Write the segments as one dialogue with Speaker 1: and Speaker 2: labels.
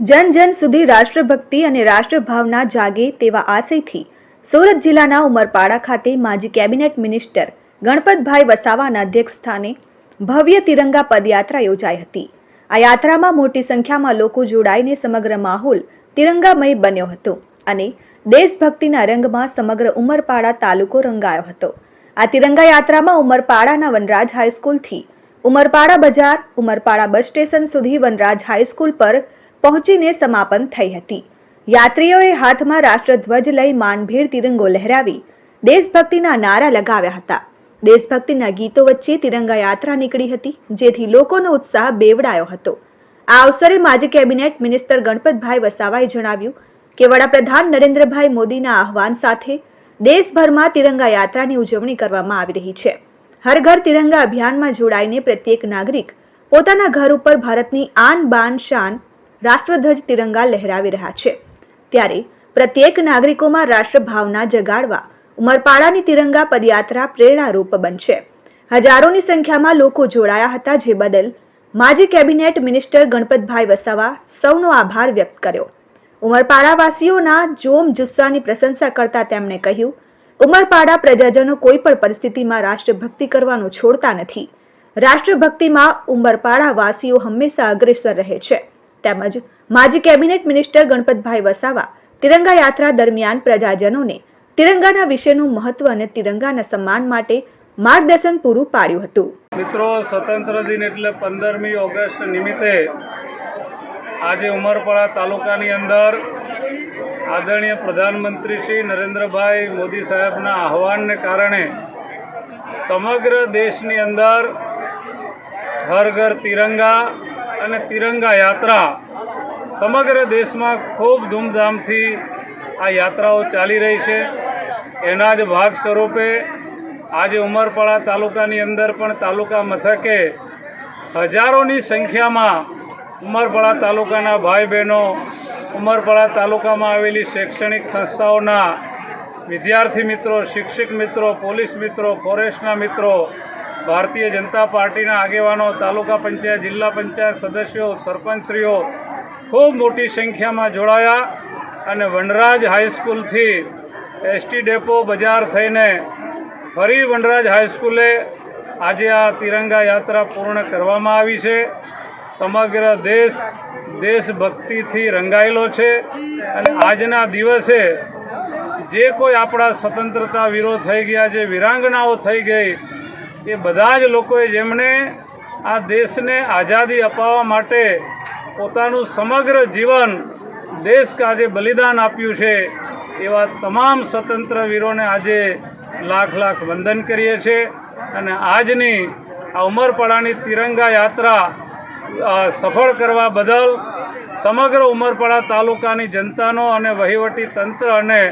Speaker 1: જન જન સુધી રાષ્ટ્રભક્તિ અને રાષ્ટ્રભાવના જાગે તેવા આશયથી સુરત જિલ્લાના ઉમરપાડા ખાતે માજી કેબિનેટ મિનિસ્ટર ગણપતભાઈ વસાવાના અધ્યક્ષસ્થાને ભવ્ય તિરંગા પદયાત્રા યોજાઈ હતી. આ યાત્રામાં મોટી સંખ્યામાં લોકો જોડાઈને સમગ્ર માહોલ તિરંગામય બન્યો હતો અને દેશભક્તિના રંગમાં સમગ્ર ઉમરપાડા તાલુકો રંગાયો હતો. આ તિરંગા યાત્રામાં ઉમરપાડાના વનરાજ હાઈસ્કૂલથી ઉમરપાડા બજાર, ઉમરપાડા બસ સ્ટેશન સુધી વનરાજ હાઈસ્કૂલ પર પહોંચીને સમાપન થઈ હતી. યાત્રીઓએ હાથમાં રાષ્ટ્રધ્વજ લઈ માનભેર તિરંગો લહેરાવી દેશભક્તિના નારા લગાવ્યા હતા. દેશભક્તિના ગીતો વચ્ચે તિરંગા યાત્રા નીકળી હતી, જેથી લોકોનો ઉત્સાહ બેવડાયો હતો. આ અવસરે માજી કેબિનેટ મિનિસ્ટર ગણપતભાઈ વસાવાએ જણાવ્યું કે વડાપ્રધાન નરેન્દ્રભાઈ મોદીના આહવાન સાથે દેશભરમાં તિરંગા યાત્રાની ઉજવણી કરવામાં આવી રહી છે. હર ઘર તિરંગા અભિયાનમાં જોડાઈને પ્રત્યેક નાગરિક પોતાના ઘર ઉપર ભારતની આન બાન શાન રાષ્ટ્રધ્વજ તિરંગા લહેરાવી રહ્યા છે. ત્યારે પ્રત્યેક નાગરિકોમાં રાષ્ટ્રભાવના જગાડવા ઉમરપાડાની તિરંગા પદયાત્રા પ્રેરણારૂપ બનશે. હજારોની સંખ્યામાં લોકો જોડાયા હતા જે બદલ માજી કેબિનેટ મિનિસ્ટર ગણપતભાઈ વસાવા સૌનો આભાર વ્યક્ત કર્યો. ઉમરપાડાવાસીઓના જોમ જુસ્સાની પ્રશંસા કરતા તેમણે કહ્યું, ઉમરપાડા પ્રજાજનો કોઈ પણ પરિસ્થિતિમાં રાષ્ટ્રભક્તિ કરવાનું છોડતા નથી. રાષ્ટ્રભક્તિમાં ઉમરપાડા વાસીઓ હંમેશા અગ્રેસર રહે છે. તેમજ માજી કેબિનેટ મિનિસ્ટર ગણપતભાઈ વસાવા તિરંગા યાત્રા દરમિયાન પ્રજાજનોને તિરંગાના વિશેનું મહત્વ અને તિરંગાના સન્માન માટે માર્ગદર્શન પૂરું પાડ્યું હતું.
Speaker 2: મિત્રો, સ્વતંત્ર દિન એટલે પંદરમી ઓગસ્ટ નિમિત્તે આજે ઉમરપાડા તાલુકાની અંદર આદરણીય પ્રધાનમંત્રી શ્રી નરેન્દ્રભાઈ મોદી સાહેબના આહવાનને કારણે સમગ્ર દેશની અંદર હર ઘર તિરંગા અને તિરંગા યાત્રા સમગ્ર દેશમાં ખૂબ ધૂમધામથી આ યાત્રાઓ ચાલી રહી છે. એના જ ભાગ સ્વરૂપે આજે ઉમરપાડા તાલુકાની અંદર પણ તાલુકા મથકે હજારોની સંખ્યામાં ઉમરપાડા તાલુકાના ભાઈ બહેનો ઉમરપાડા તાલુકામાં આવેલી શૈક્ષણિક સંસ્થાઓના વિદ્યાર્થી મિત્રો, શિક્ષક મિત્રો, પોલીસ મિત્રો, ફોરેસ્ટના મિત્રો ભારતીય જનતા પાર્ટીના આગેવાનો, તાલુકા પંચાયત, જિલ્લા પંચાયત સદસ્યો, સરપંચશ્રીઓ ખૂબ મોટી સંખ્યામાં જોડાયા અને વનરાજ હાઈસ્કૂલથી એસટી ડેપો બજાર થઈને ફરી વનરાજ હાઈસ્કૂલે આજે આ તિરંગા યાત્રા પૂર્ણ કરવામાં આવી છે. સમગ્ર દેશ દેશભક્તિથી રંગાયેલો છે અને આજના દિવસે જે કોઈ આપણા સ્વતંત્રતા વીરો થઈ ગયા, જે વિરાંગનાઓ થઈ ગઈ એ બધા જ લોકોએ જેમણે આ દેશને આઝાદી અપાવવા માટે પોતાનું સમગ્ર જીવન દેશ કાજે બલિદાન આપ્યું છે, એવા તમામ સ્વતંત્ર વીરોને આજે લાખ લાખ વંદન કરીએ છીએ અને આજની આ ઉમરપાડાની તિરંગા યાત્રા સફળ કરવા બદલ સમગ્ર ઉમરપાડા તાલુકાની જનતાનો અને વહીવટી તંત્ર અને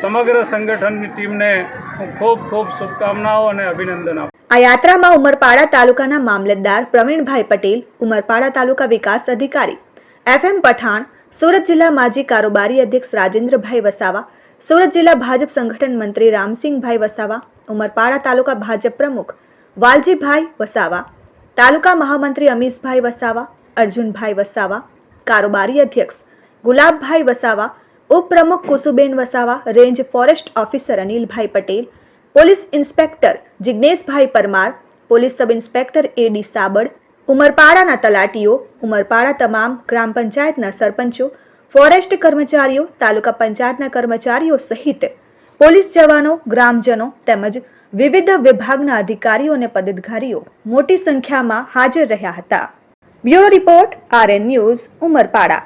Speaker 2: સમગ્ર સંગઠનની ટીમને હું ખૂબ ખૂબ શુભકામનાઓ અને અભિનંદન આપું
Speaker 1: આ યાત્રામાં ઉમરપાડા તાલુકાના મામલતદાર પ્રવીણભાઈ પટેલ, ઉમરપાડા તાલુકા વિકાસ અધિકારી એફ એમ પઠાણ, સુરત જિલ્લા માજી કારોબારી અધ્યક્ષ રાજેન્દ્રભાઈ વસાવા, સુરત જિલ્લા ભાજપ સંગઠન મંત્રી રામસિંહભાઈ વસાવા, ઉમરપાડા તાલુકા ભાજપ પ્રમુખ વાલજીભાઈ વસાવા, તાલુકા મહામંત્રી અમીશભાઈ વસાવા, અર્જુનભાઈ વસાવા, કારોબારી અધ્યક્ષ ગુલાબભાઈ વસાવા, ઉપપ્રમુખ Kusuben Vasava, range forest officer Anilbhai Patel police inspector Jigneshbhai Parmar, police sub inspector A D Sabad ઉમરપાડાના તલાટીઓ, ઉમરપાડા તમામ ગ્રામ પંચાયતના સરપંચો, ફોરેસ્ટ કર્મચારીઓ, તાલુકા પંચાયતના કર્મચારીઓ સહિત પોલીસ જવાનો, ગ્રામજનો તેમજ વિવિધ વિભાગના અધિકારીઓ અને પદાધિકારીઓ મોટી સંખ્યામાં હાજર રહ્યા હતા. Bureau report R N news, Umarpada.